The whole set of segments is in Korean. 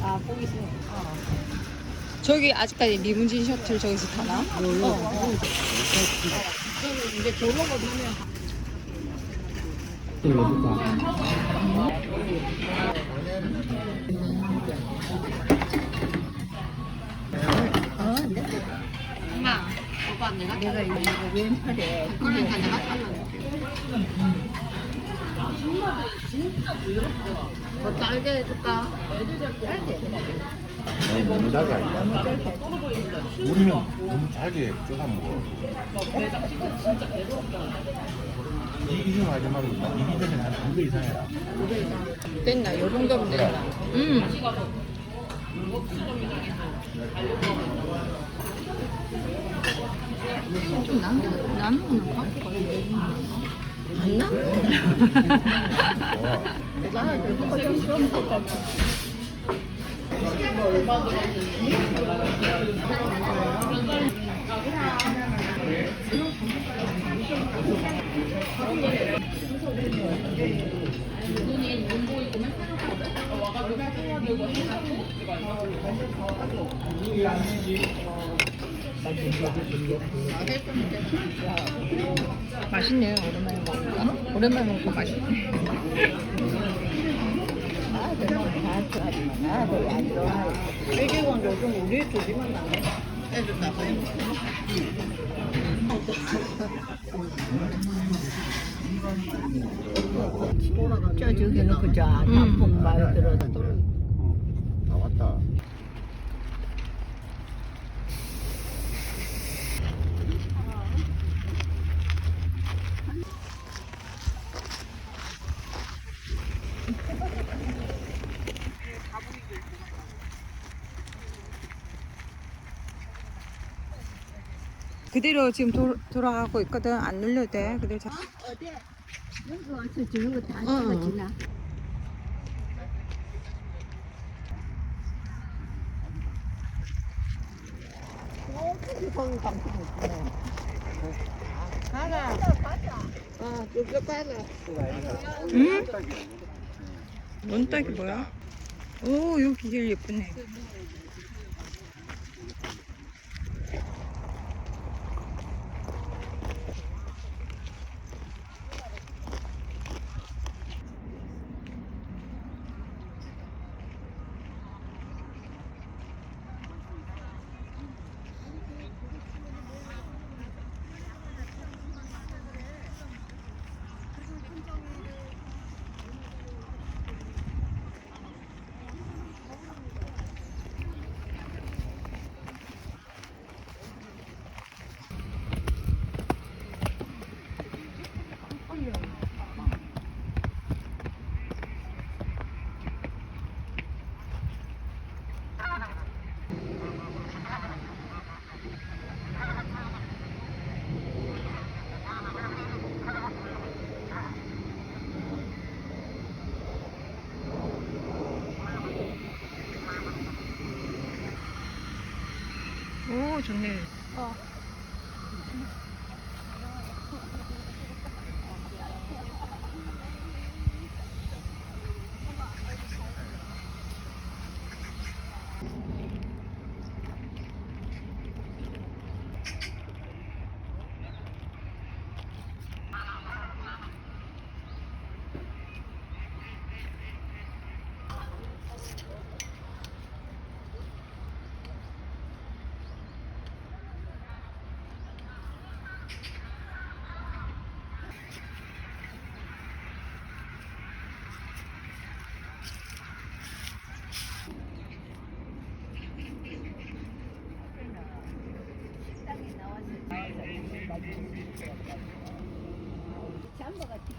아, 거기 있으면. 저기 아직까지 리무진 셔틀 저기서 타나? 어. 이제 저런 거 보면 엄마, 오빠 내가 내가 이거 왼팔에 그러니까 내가 타면 더 짧게 해줄까? 아니 너무 작아 우리는 너무 작게 쪼가 먹어 이기좀 하지 말고 이기 전에 한두개 이상 해라 됐나? 요 정도면 됐나? 음. 좀 남는 거 같고. 안 나? 나는 그거 같아. 맛있네요. 오랜만에 먹으니까. 오랜만에 먹고 맛있네. 외계관 요즘 우리 둘이만 나네. 애들 다 보여. 저 저기는 그저 단풍 말 들어도 다 왔다 그대로 지금 도, 돌아가고 있거든. 안 눌려도 돼. 그대로 잡... 어디? 여기 와서 저런 거다? 가라. 가라. 응? 논딱이 뭐야? 오, 여기 길 예쁘네. 오, 좋네. 한것 같아요.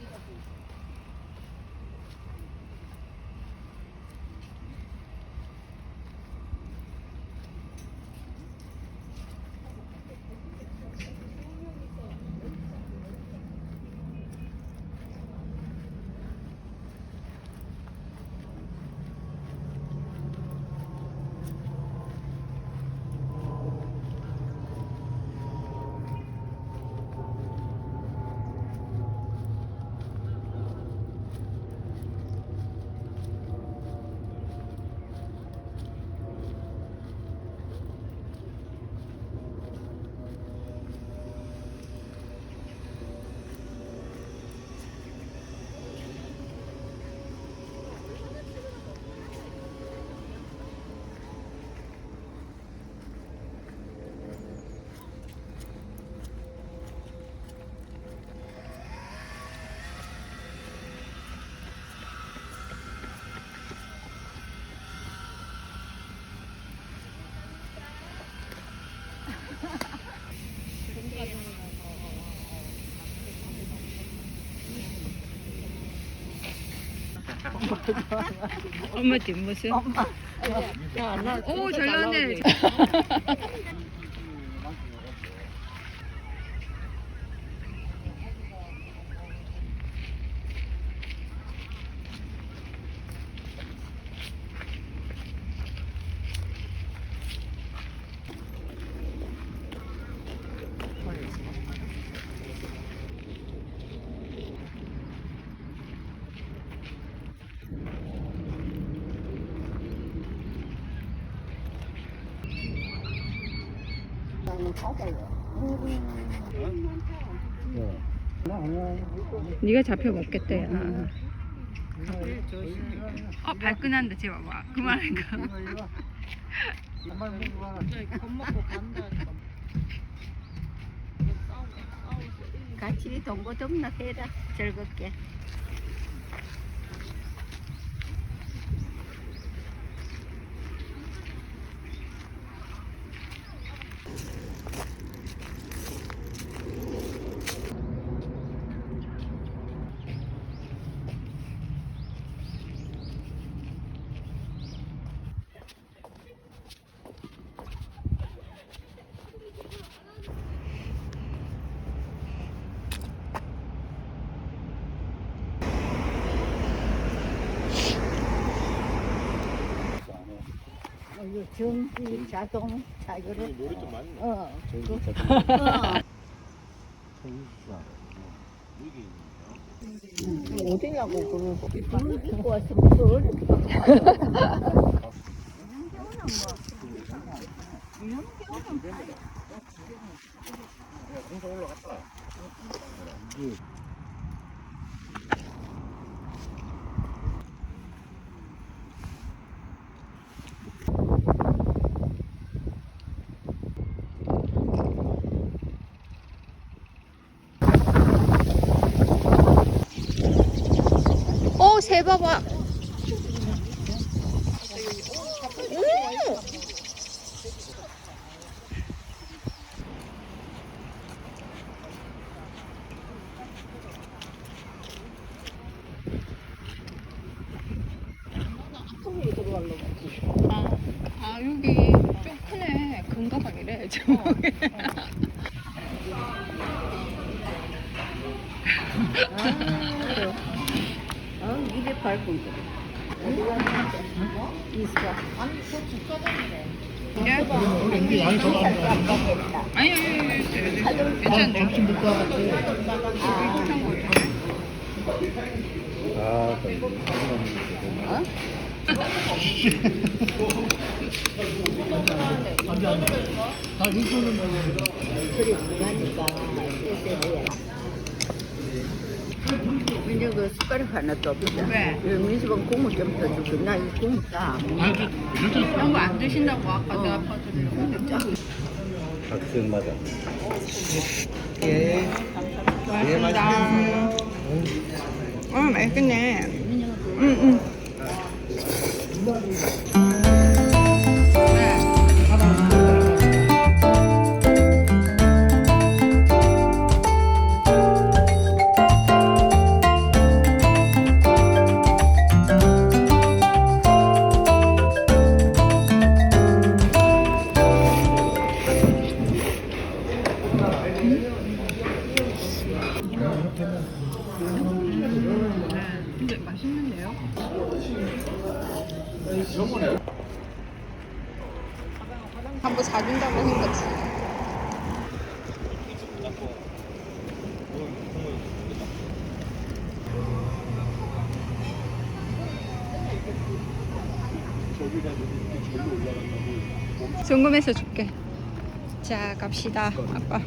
엄마 뒷모습. 엄마. 오, 잘 나네. 네가 잡혀 먹겠대. 야. 어 발끈한다. 쟤 봐봐. 그만할까. 같이 동고동락 해라. 즐겁게. 전기 자동 자유를 놀이 좀 많이 나. 어. 저기 어. 여기 어디냐고 그러고 불을 켜고 와서 그걸 오, 새 봐봐. 아, 아 여기 좀 크네. 큰 가방이래. 저게. 어, 밟고 있어. 있어. 아니, 저 집가졌는데. 예? 아니 아니 아니 아니 괜찮은데요? 비슷한 거 같은데? 아, 어? 그래, 그러니까. 민주 그 숟가락 하나 더 주자. 왜? 민수방 국물 좀더 주고, 나이 국물 따. 그런 거 안 드신다고 아까 내가 봐드렸는데. 학생 맞아. 맛있다. 어 맛있겠네. 응 응 한번 사준다고 생각지. 점검해서 줄게. 자 갑시다 아빠